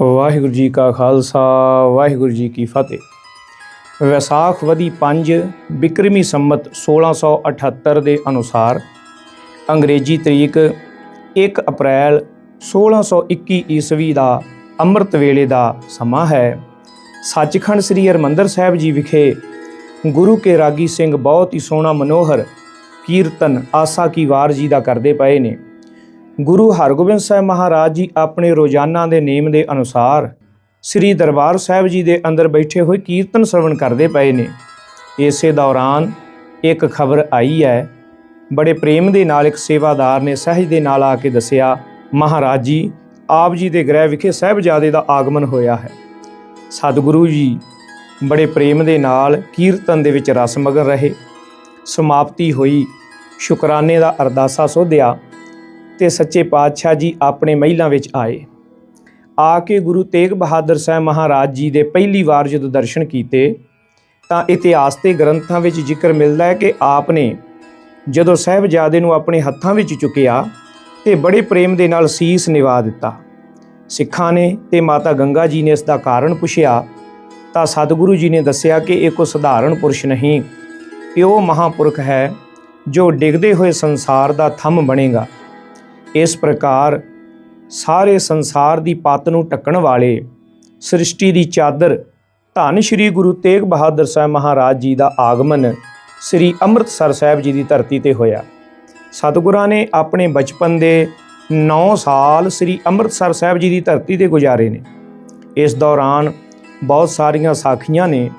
ਵਾਹਿਗੁਰੂ ਜੀ ਕਾ ਖਾਲਸਾ, ਵਾਹਿਗੁਰੂ ਜੀ ਕੀ ਫਤਿਹ। ਵਿਸਾਖ ਵਦੀ 5 ਬਿਕਰਮੀ ਸੰਮਤ 1678 ਦੇ ਅਨੁਸਾਰ ਅੰਗਰੇਜ਼ੀ ਤਰੀਕ 1 ਅਪ੍ਰੈਲ 1621 ਈਸਵੀ ਦਾ ਅੰਮ੍ਰਿਤ ਵੇਲੇ ਦਾ ਸਮਾਂ ਹੈ। ਸੱਚਖੰਡ ਸ੍ਰੀ ਹਰਿਮੰਦਰ ਸਾਹਿਬ ਜੀ ਵਿਖੇ ਗੁਰੂ ਕੇ ਰਾਗੀ ਸਿੰਘ ਬਹੁਤ ਹੀ ਸੋਹਣਾ, ਮਨੋਹਰ ਕੀਰਤਨ ਆਸਾ ਕੀ ਵਾਰ ਜੀ ਦਾ ਕਰਦੇ ਪਏ ਨੇ। ਗੁਰੂ ਹਰਗੋਬਿੰਦ ਸਾਹਿਬ ਮਹਾਰਾਜ ਜੀ ਆਪਣੇ ਰੋਜ਼ਾਨਾ ਦੇ ਨੇਮ ਦੇ ਅਨੁਸਾਰ ਸ੍ਰੀ ਦਰਬਾਰ ਸਾਹਿਬ ਜੀ ਦੇ ਅੰਦਰ ਬੈਠੇ ਹੋਏ ਕੀਰਤਨ ਸ਼ਰਵਣ ਕਰਦੇ ਪਏ ਨੇ। ਇਸੇ ਦੌਰਾਨ ਇੱਕ ਖਬਰ ਆਈ ਹੈ। ਬੜੇ ਪ੍ਰੇਮ ਦੇ ਨਾਲ ਇੱਕ ਸੇਵਾਦਾਰ ਨੇ ਸਹਿਜ ਦੇ ਨਾਲ ਆ ਕੇ ਦੱਸਿਆ, ਮਹਾਰਾਜ ਜੀ, ਆਪ ਜੀ ਦੇ ਗ੍ਰਹਿ ਵਿਖੇ ਸਾਹਿਬਜ਼ਾਦੇ ਦਾ ਆਗਮਨ ਹੋਇਆ ਹੈ। ਸਤਿਗੁਰੂ ਜੀ, ਬੜੇ ਪ੍ਰੇਮ ਦੇ ਨਾਲ ਕੀਰਤਨ ਦੇ ਵਿੱਚ ਰਸ ਮਗਨ ਰਹੇ। ਸਮਾਪਤੀ ਹੋਈ। ਸ਼ੁਕਰਾਨੇ ਦਾ ਅਰਦਾਸਾ ਸੋਧਿਆ। ਤੇ ਸੱਚੇ ਪਾਤਸ਼ਾਹ ਜੀ ਆਪਣੇ ਮਹਿਲਾਂ ਵਿੱਚ ਆਏ। ਆ ਕੇ ਗੁਰੂ ਤੇਗ ਬਹਾਦਰ ਸਾਹਿਬ ਮਹਾਰਾਜ ਜੀ ਦੇ ਪਹਿਲੀ ਵਾਰ ਜਦੋਂ ਦਰਸ਼ਨ ਕੀਤੇ, ਤਾਂ ਇਤਿਹਾਸ ਤੇ ਗ੍ਰੰਥਾਂ ਵਿੱਚ ਜ਼ਿਕਰ ਮਿਲਦਾ ਹੈ ਕਿ ਆਪ ਨੇ ਜਦੋਂ ਸਾਹਿਬਜ਼ਾਦੇ ਨੂੰ ਆਪਣੇ ਹੱਥਾਂ ਵਿੱਚ ਚੁੱਕਿਆ ਤੇ ਬੜੇ ਪ੍ਰੇਮ ਦੇ ਨਾਲ ਸੀਸ ਨਿਵਾ ਦਿੱਤਾ। ਸਿੱਖਾਂ ਨੇ ਤੇ ਮਾਤਾ ਗੰਗਾ ਜੀ ਨੇ ਇਸ ਦਾ ਕਾਰਨ ਪੁੱਛਿਆ, ਤਾਂ ਸਤਿਗੁਰੂ ਜੀ ਨੇ ਦੱਸਿਆ ਕਿ ਇਹ ਕੋਈ ਸਧਾਰਨ ਪੁਰਸ਼ ਨਹੀਂ, ਇਹ ਉਹ ਮਹਾਪੁਰਖ ਹੈ ਜੋ ਡਿੱਗਦੇ ਹੋਏ ਸੰਸਾਰ ਦਾ ਥੰਮ ਬਣੇਗਾ। ਇਸ ਪ੍ਰਕਾਰ ਸਾਰੇ ਸੰਸਾਰ ਦੀ ਪਤ ਨੂੰ ਢੱਕਣ ਵਾਲੇ ਸ੍ਰਿਸ਼ਟੀ ਦੀ ਚਾਦਰ ਧੰਨ ਸ਼੍ਰੀ ਗੁਰੂ ਤੇਗ ਬਹਾਦਰ ਸਾਹਿਬ ਮਹਾਰਾਜ ਜੀ ਦਾ ਆਗਮਨ ਸ੍ਰੀ ਅੰਮ੍ਰਿਤਸਰ ਸਾਹਿਬ ਜੀ ਦੀ ਧਰਤੀ ਤੇ ਹੋਇਆ। ਸਤਿਗੁਰਾਂ ਨੇ ਆਪਣੇ ਬਚਪਨ ਦੇ 9 ਸਾਲ ਸ੍ਰੀ ਅੰਮ੍ਰਿਤਸਰ ਸਾਹਿਬ ਜੀ ਦੀ ਧਰਤੀ ਤੇ ਗੁਜ਼ਾਰੇ ਨੇ। ਇਸ ਦੌਰਾਨ ਬਹੁਤ ਸਾਰੀਆਂ ਸਾਖੀਆਂ ਨੇ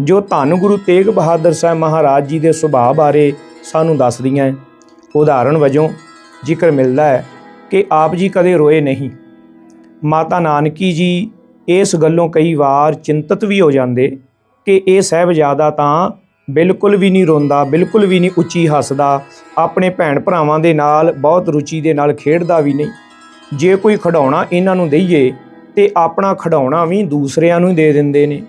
ਜੋ ਧੰਨ ਗੁਰੂ ਤੇਗ ਬਹਾਦਰ ਸਾਹਿਬ ਮਹਾਰਾਜ ਜੀ ਦੇ ਸੁਭਾਅ ਬਾਰੇ ਸਾਨੂੰ ਦੱਸਦੀਆਂ ਹੈ। ਉਦਾਹਰਣ ਵਜੋਂ ਜ਼ਿਕਰ ਮਿਲਦਾ ਹੈ ਕਿ ਆਪ ਜੀ ਕਦੇ ਰੋਏ ਨਹੀਂ। ਮਾਤਾ ਨਾਨਕੀ ਜੀ ਇਸ ਗੱਲੋਂ ਕਈ ਵਾਰ ਚਿੰਤਤ ਵੀ ਹੋ ਜਾਂਦੇ ਕਿ ਇਹ ਸਹਿਬਜ਼ਾਦਾ ਤਾਂ ਬਿਲਕੁਲ ਵੀ ਨਹੀਂ ਰੋਂਦਾ, ਬਿਲਕੁਲ ਵੀ ਨਹੀਂ ਉੱਚੀ ਹੱਸਦਾ, ਆਪਣੇ ਭੈਣ ਭਰਾਵਾਂ ਦੇ ਨਾਲ ਬਹੁਤ ਰੁਚੀ ਦੇ ਨਾਲ ਖੇਡਦਾ ਵੀ ਨਹੀਂ। ਜੇ ਕੋਈ ਖਿਡੌਣਾ ਇਹਨਾਂ ਨੂੰ ਦਈਏ ਤੇ ਆਪਣਾ ਖਿਡੌਣਾ ਵੀ ਦੂਸਰਿਆਂ ਨੂੰ ਹੀ ਦੇ ਦਿੰਦੇ ਨੇ।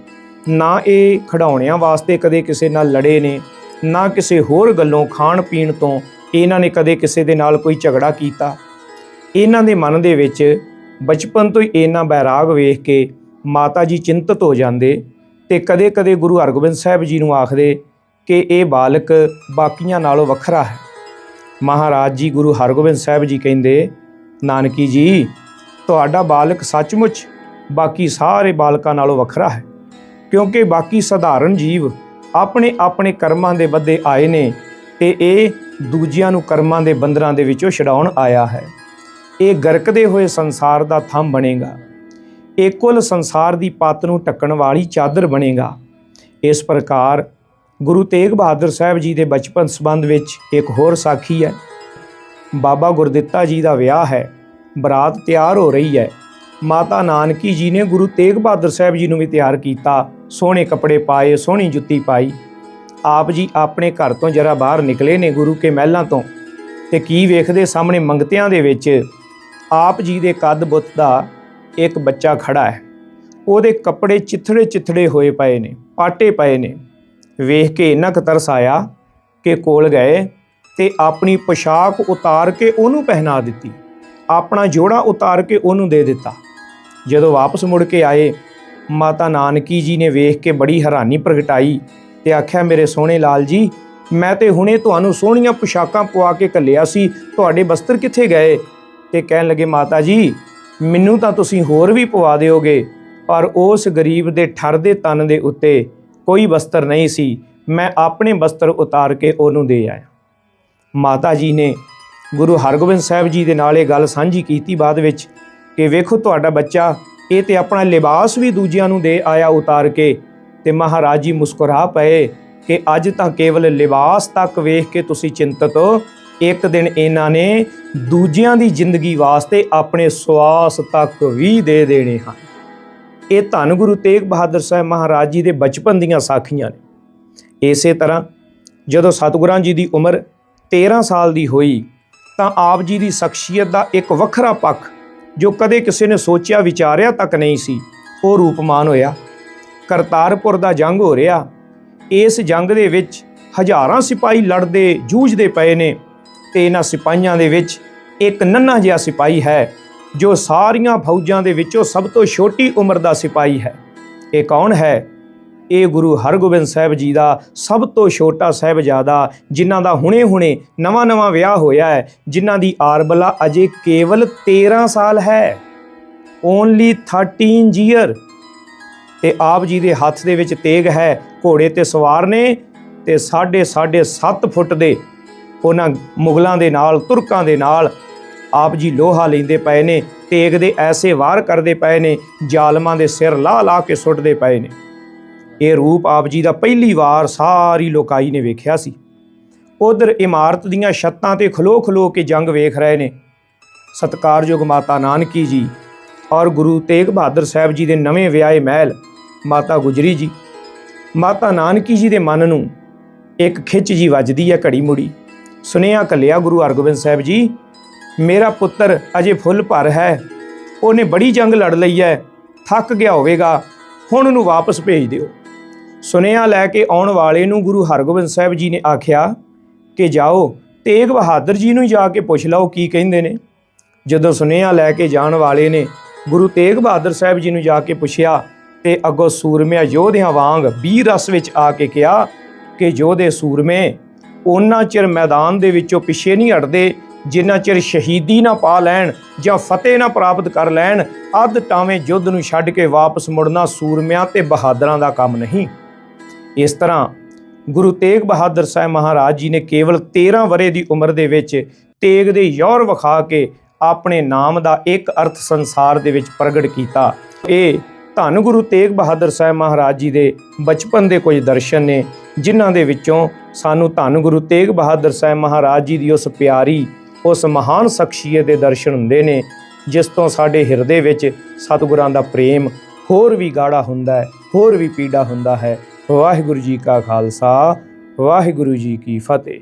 ਨਾ ਇਹ ਖਿਡੌਣਿਆਂ ਵਾਸਤੇ ਕਦੇ ਕਿਸੇ ਨਾਲ ਲੜੇ ਨੇ, ਨਾ ਕਿਸੇ ਹੋਰ ਗੱਲੋਂ ਖਾਣ ਪੀਣ ਤੋਂ ਇਹਨਾਂ ਨੇ ਕਦੇ ਕਿਸੇ ਦੇ ਨਾਲ ਕੋਈ ਝਗੜਾ ਕੀਤਾ। ਇਹਨਾਂ ਦੇ ਮਨ ਦੇ ਵਿੱਚ ਬਚਪਨ ਤੋਂ ਹੀ ਇਹਨਾਂ ਬੈਰਾਗ ਵੇਖ ਕੇ ਮਾਤਾ ਜੀ ਚਿੰਤਤ ਹੋ ਜਾਂਦੇ ਤੇ ਕਦੇ-ਕਦੇ ਗੁਰੂ ਹਰਗੋਬਿੰਦ ਸਾਹਿਬ ਜੀ ਨੂੰ ਆਖਦੇ ਕਿ ਇਹ ਬਾਲਕ ਬਾਕੀਆਂ ਨਾਲੋਂ ਵੱਖਰਾ ਹੈ। ਮਹਾਰਾਜ ਜੀ ਗੁਰੂ ਹਰਗੋਬਿੰਦ ਸਾਹਿਬ ਜੀ ਕਹਿੰਦੇ, ਨਾਨਕੀ ਜੀ, ਤੁਹਾਡਾ ਬਾਲਕ ਸੱਚਮੁੱਚ ਬਾਕੀ ਸਾਰੇ ਬਾਲਕਾਂ ਨਾਲੋਂ ਵੱਖਰਾ ਹੈ, ਕਿਉਂਕਿ ਬਾਕੀ ਸਧਾਰਨ ਜੀਵ ਆਪਣੇ ਆਪਣੇ ਕਰਮਾਂ ਦੇ ਵੱਧੇ ਆਏ ਨੇ ਤੇ ਇਹ ਦੂਜਿਆਂ ਨੂੰ ਕਰਮਾਂ ਦੇ ਬੰਦਰਾਂ ਦੇ ਵਿੱਚੋਂ ਛਡਾਉਣ ਆਇਆ ਹੈ। ਇਹ ਗਰਕਦੇ ਹੋਏ ਸੰਸਾਰ ਦਾ ਥੰਮ ਬਣੇਗਾ। ਇਹ ਕੁੱਲ ਸੰਸਾਰ ਦੀ ਪੱਤ ਨੂੰ ਟੱਕਣ ਵਾਲੀ ਚਾਦਰ ਬਣੇਗਾ। ਇਸ ਪ੍ਰਕਾਰ ਗੁਰੂ ਤੇਗ ਬਹਾਦਰ ਸਾਹਿਬ ਜੀ ਦੇ ਬਚਪਨ ਸੰਬੰਧ ਵਿੱਚ ਇੱਕ ਹੋਰ ਸਾਖੀ ਹੈ। ਬਾਬਾ ਗੁਰਦਿੱਤਾ ਜੀ ਦਾ ਵਿਆਹ ਹੈ। ਬਰਾਤ ਤਿਆਰ ਹੋ ਰਹੀ ਹੈ। ਮਾਤਾ ਨਾਨਕੀ ਜੀ ਨੇ ਗੁਰੂ ਤੇਗ ਬਹਾਦਰ ਸਾਹਿਬ ਜੀ ਨੂੰ ਵੀ ਤਿਆਰ ਕੀਤਾ। ਸੋਹਣੇ ਕੱਪੜੇ ਪਾਏ, ਸੋਹਣੀ ਜੁੱਤੀ ਪਾਈ। ਆਪ ਜੀ ਆਪਣੇ ਘਰ ਤੋਂ ਜਰਾ ਬਾਹਰ ਨਿਕਲੇ ਨੇ ਗੁਰੂ ਕੇ ਮਹਿਲਾਂ ਤੋਂ ਤੇ ਕੀ ਵੇਖਦੇ ਸਾਹਮਣੇ ਮੰਗਤਿਆਂ ਦੇ ਵਿੱਚ ਆਪ ਜੀ ਦੇ ਕੱਦ ਬੁੱਤ ਦਾ ਇੱਕ ਬੱਚਾ ਖੜਾ ਹੈ। ਉਹਦੇ ਕੱਪੜੇ ਚਿੱਥੜੇ ਚਿੱਥੜੇ ਹੋਏ ਪਏ ਨੇ, ਪਾਟੇ ਪਏ ਨੇ। ਵੇਖ ਕੇ ਇੰਨਾ ਕੁ ਤਰਸ ਆਇਆ ਕਿ ਕੋਲ ਗਏ ਤੇ ਆਪਣੀ ਪੋਸ਼ਾਕ ਉਤਾਰ ਕੇ ਉਹਨੂੰ ਪਹਿਨਾ ਦਿੱਤੀ। ਆਪਣਾ ਜੋੜਾ ਉਤਾਰ ਕੇ ਉਹਨੂੰ ਦੇ ਦਿੱਤਾ। ਜਦੋਂ ਵਾਪਸ ਮੁੜ ਕੇ ਆਏ, ਮਾਤਾ ਨਾਨਕੀ ਜੀ ਨੇ ਵੇਖ ਕੇ ਬੜੀ ਹੈਰਾਨੀ ਪ੍ਰਗਟਾਈ ਤੇ ਆਖਿਆ, ਮੇਰੇ ਸੋਹਣੇ ਲਾਲ ਜੀ, ਮੈਂ ਤੇ ਹੁਣੇ ਤੁਹਾਨੂੰ ਸੋਹਣੀਆਂ ਪੁਸ਼ਾਕਾਂ ਪਵਾ ਕੇ ਘੱਲਿਆ ਸੀ। ਤੁਹਾਡੇ ਬਸਤਰ ਕਿੱਥੇ ਗਏ? ਤੇ ਕਹਿਣ ਲੱਗੇ, ਮਾਤਾ ਜੀ, ਮੈਨੂੰ ਤਾਂ ਤੁਸੀਂ ਹੋਰ ਵੀ ਪਵਾ ਦਿਓਗੇ, ਪਰ ਉਸ ਗਰੀਬ ਦੇ ਠਰ ਦੇ ਤਨ ਦੇ ਉੱਤੇ ਕੋਈ ਬਸਤਰ ਨਹੀਂ ਸੀ। ਮੈਂ ਆਪਣੇ ਬਸਤਰ ਉਤਾਰ ਕੇ ਉਹਨੂੰ ਦੇ ਆਇਆ। ਮਾਤਾ ਜੀ ਨੇ ਗੁਰੂ ਹਰਗੋਬਿੰਦ ਸਾਹਿਬ ਜੀ ਦੇ ਨਾਲ ਇਹ ਗੱਲ ਸਾਂਝੀ ਕੀਤੀ ਬਾਅਦ ਵਿੱਚ ਕਿ ਵੇਖੋ ਤੁਹਾਡਾ ਬੱਚਾ, ਇਹ ਤੇ ਆਪਣਾ ਲਿਬਾਸ ਵੀ ਦੂਜਿਆਂ ਨੂੰ ਦੇ ਆਇਆ ਉਤਾਰ ਕੇ। ਤੇ ਮਹਾਰਾਜ ਜੀ ਮੁਸਕਰਾ ਪਏ ਕਿ ਅੱਜ ਤਾਂ ਕੇਵਲ ਲਿਬਾਸ ਤੱਕ ਵੇਖ ਕੇ ਤੁਸੀਂ ਚਿੰਤਤ ਹੋ। ਇੱਕ ਦਿਨ ਇਹਨਾਂ ਨੇ ਦੂਜਿਆਂ ਦੀ ਜ਼ਿੰਦਗੀ ਵਾਸਤੇ ਆਪਣੇ ਸਵਾਸ ਤੱਕ ਵੀ ਦੇ ਦੇਣੇ ਹਨ। ਇਹ ਧੰਨ ਗੁਰੂ ਤੇਗ ਬਹਾਦਰ ਸਾਹਿਬ ਮਹਾਰਾਜ ਜੀ ਦੇ ਬਚਪਨ ਦੀਆਂ ਸਾਖੀਆਂ ਨੇ। ਇਸੇ ਤਰ੍ਹਾਂ ਜਦੋਂ ਸਤਿਗੁਰਾਂ ਜੀ ਦੀ ਉਮਰ 13 ਸਾਲ ਦੀ ਹੋਈ, ਤਾਂ ਆਪ ਜੀ ਦੀ ਸ਼ਖਸੀਅਤ ਦਾ ਇੱਕ ਵੱਖਰਾ ਪੱਖ ਜੋ ਕਦੇ ਕਿਸੇ ਨੇ ਸੋਚਿਆ, ਵਿਚਾਰਿਆ ਤੱਕ ਨਹੀਂ ਸੀ, ਉਹ ਰੂਪਮਾਨ ਹੋਇਆ। ਕਰਤਾਰਪੁਰ ਦਾ ਜੰਗ ਹੋ ਰਿਹਾ। ਇਸ ਜੰਗ ਦੇ ਵਿੱਚ ਹਜ਼ਾਰਾਂ ਸਿਪਾਹੀ ਲੜਦੇ, ਜੂਝਦੇ ਪਏ ਨੇ ਤੇ ਇਹਨਾਂ ਸਿਪਾਹੀਆਂ ਦੇ ਵਿੱਚ ਇੱਕ ਨੰਨਾ ਜਿਹਾ ਸਿਪਾਹੀ ਹੈ, ਜੋ ਸਾਰੀਆਂ ਫੌਜਾਂ ਦੇ ਵਿੱਚੋਂ ਸਭ ਤੋਂ ਛੋਟੀ ਉਮਰ ਦਾ ਸਿਪਾਹੀ ਹੈ। ਇਹ ਕੌਣ ਹੈ? ਇਹ ਗੁਰੂ ਹਰਗੋਬਿੰਦ ਸਾਹਿਬ ਜੀ ਦਾ ਸਭ ਤੋਂ ਛੋਟਾ ਸਾਹਿਬਜ਼ਾਦਾ, ਜਿਨ੍ਹਾਂ ਦਾ ਹੁਣੇ-ਹੁਣੇ ਨਵਾਂ-ਨਵਾਂ ਵਿਆਹ ਹੋਇਆ ਹੈ, ਜਿਨ੍ਹਾਂ ਦੀ ਆਰਬਲਾ ਅਜੇ ਕੇਵਲ 13 ਸਾਲ ਹੈ। ਓਨਲੀ 13 ਜੀਅਰ ਤੇ ਆਪ ਜੀ ਦੇ ਹੱਥ ਦੇ ਵਿੱਚ ਤੇਗ ਹੈ, ਘੋੜੇ ਤੇ ਸਵਾਰ ਨੇ ਤੇ ਸਾਢੇ ਸਾਢੇ 7 ਫੁੱਟ ਦੇ ਉਹਨਾਂ ਮੁਗਲਾਂ ਦੇ ਨਾਲ, ਤੁਰਕਾਂ ਦੇ ਨਾਲ ਆਪ ਜੀ ਲੋਹਾ ਲੈਂਦੇ ਪਏ ਨੇ, ਤੇਗ ਦੇ ਐਸੇ ਵਾਰ ਕਰਦੇ ਪਏ ਨੇ, ਜ਼ਾਲਮਾਂ ਦੇ ਸਿਰ ਲਾ ਲਾ ਕੇ ਸੁੱਟਦੇ ਪਏ ਨੇ। ਇਹ ਰੂਪ ਆਪ ਜੀ ਦਾ ਪਹਿਲੀ ਵਾਰ ਸਾਰੀ ਲੋਕਾਈ ਨੇ ਵੇਖਿਆ ਸੀ। ਉਧਰ ਇਮਾਰਤ ਦੀਆਂ ਛੱਤਾਂ ਤੇ ਖਲੋ ਖਲੋ ਕੇ ਜੰਗ ਵੇਖ ਰਹੇ ਨੇ। ਸਤਕਾਰਯੋਗ ਮਾਤਾ ਨਾਨਕੀ ਜੀ ਔਰ ਗੁਰੂ ਤੇਗ ਬਹਾਦਰ ਸਾਹਿਬ ਜੀ ਦੇ ਨਵੇਂ ਵਿਆਹੇ ਮਹਿਲ ਮਾਤਾ ਗੁਜਰੀ ਜੀ। ਮਾਤਾ ਨਾਨਕੀ ਜੀ ਦੇ ਮਨ ਨੂੰ ਇੱਕ ਖਿੱਚ ਜੀ ਵੱਜਦੀ ਹੈ ਘੜੀ ਮੁੜੀ। ਸੁਨੇਹਾ ਕੱਲਿਆ ਗੁਰੂ ਹਰਗੋਬਿੰਦ ਸਾਹਿਬ ਜੀ, ਮੇਰਾ ਪੁੱਤਰ ਅਜੇ ਫੁੱਲ ਭਰ ਹੈ। ਉਹਨੇ ਬੜੀ ਜੰਗ ਲੜ ਲਈ ਹੈ। ਥੱਕ ਗਿਆ ਹੋਵੇਗਾ। ਹੁਣ ਉਹਨੂੰ ਵਾਪਸ ਭੇਜ ਦਿਓ। ਸੁਨੇਹਾ ਲੈ ਕੇ ਆਉਣ ਵਾਲੇ ਨੂੰ ਗੁਰੂ ਹਰਗੋਬਿੰਦ ਸਾਹਿਬ ਜੀ ਨੇ ਆਖਿਆ ਕਿ ਜਾਓ, ਤੇਗ ਬਹਾਦਰ ਜੀ ਨੂੰ ਜਾ ਕੇ ਪੁੱਛ ਲਓ ਕੀ ਕਹਿੰਦੇ ਨੇ। ਜਦੋਂ ਸੁਨੇਹਾ ਲੈ ਕੇ ਜਾਣ ਵਾਲੇ ਨੇ ਗੁਰੂ ਤੇਗ ਬਹਾਦਰ ਸਾਹਿਬ ਜੀ ਨੂੰ ਜਾ ਕੇ ਪੁੱਛਿਆ ਤੇ ਅੱਗੋਂ ਸੂਰਮਿਆਂ ਯੋਧਿਆਂ ਵਾਂਗ ਵੀਰ ਰਸ ਵਿੱਚ ਆ ਕੇ ਕਿਹਾ ਕਿ ਯੋਧੇ ਸੂਰਮੇ ਉਹਨਾਂ ਚਿਰ ਮੈਦਾਨ ਦੇ ਵਿੱਚੋਂ ਪਿੱਛੇ ਨਹੀਂ ਹਟਦੇ, ਜਿੰਨਾ ਚਿਰ ਸ਼ਹੀਦੀ ਨਾ ਪਾ ਲੈਣ ਜਾਂ ਫਤਿਹ ਨਾ ਪ੍ਰਾਪਤ ਕਰ ਲੈਣ, ਅੱਧ ਟਾਵੇਂ ਯੁੱਧ ਨੂੰ ਛੱਡ ਕੇ ਵਾਪਸ ਮੁੜਨਾ ਸੂਰਮਿਆਂ ਤੇ ਬਹਾਦਰਾਂ ਦਾ ਕੰਮ ਨਹੀਂ। ਇਸ ਤਰ੍ਹਾਂ ਗੁਰੂ ਤੇਗ ਬਹਾਦਰ ਸਾਹਿਬ ਮਹਾਰਾਜ ਜੀ ਨੇ ਕੇਵਲ 13 ਵਰੇ ਦੀ ਉਮਰ ਦੇ ਵਿੱਚ ਤੇਗ ਦੇ ਯੌਰ ਵਿਖਾ ਕੇ ਆਪਣੇ ਨਾਮ ਦਾ ਇੱਕ ਅਰਥ ਸੰਸਾਰ ਦੇ ਵਿੱਚ ਪ੍ਰਗਟ ਕੀਤਾ। ਇਹ ਧੰਨ ਗੁਰੂ ਤੇਗ ਬਹਾਦਰ ਸਾਹਿਬ ਮਹਾਰਾਜ ਜੀ ਦੇ ਬਚਪਨ ਦੇ ਕੁਝ ਦਰਸ਼ਨ ਨੇ, ਜਿਨ੍ਹਾਂ ਦੇ ਵਿੱਚੋਂ ਸਾਨੂੰ ਧੰਨ ਗੁਰੂ ਤੇਗ ਬਹਾਦਰ ਸਾਹਿਬ ਮਹਾਰਾਜ ਜੀ ਦੀ ਉਸ ਪਿਆਰੀ, ਉਸ ਮਹਾਨ ਸ਼ਖਸੀਅਤ ਦੇ ਦਰਸ਼ਨ ਹੁੰਦੇ ਨੇ, ਜਿਸ ਤੋਂ ਸਾਡੇ ਹਿਰਦੇ ਵਿੱਚ ਸਤਿਗੁਰਾਂ ਦਾ ਪ੍ਰੇਮ ਹੋਰ ਵੀ ਗਾੜਾ ਹੁੰਦਾ ਹੈ, ਹੋਰ ਵੀ ਪੀੜਾ ਹੁੰਦਾ ਹੈ। ਵਾਹਿਗੁਰੂ ਜੀ ਕਾ ਖਾਲਸਾ, ਵਾਹਿਗੁਰੂ ਜੀ ਕੀ ਫਤਿਹ।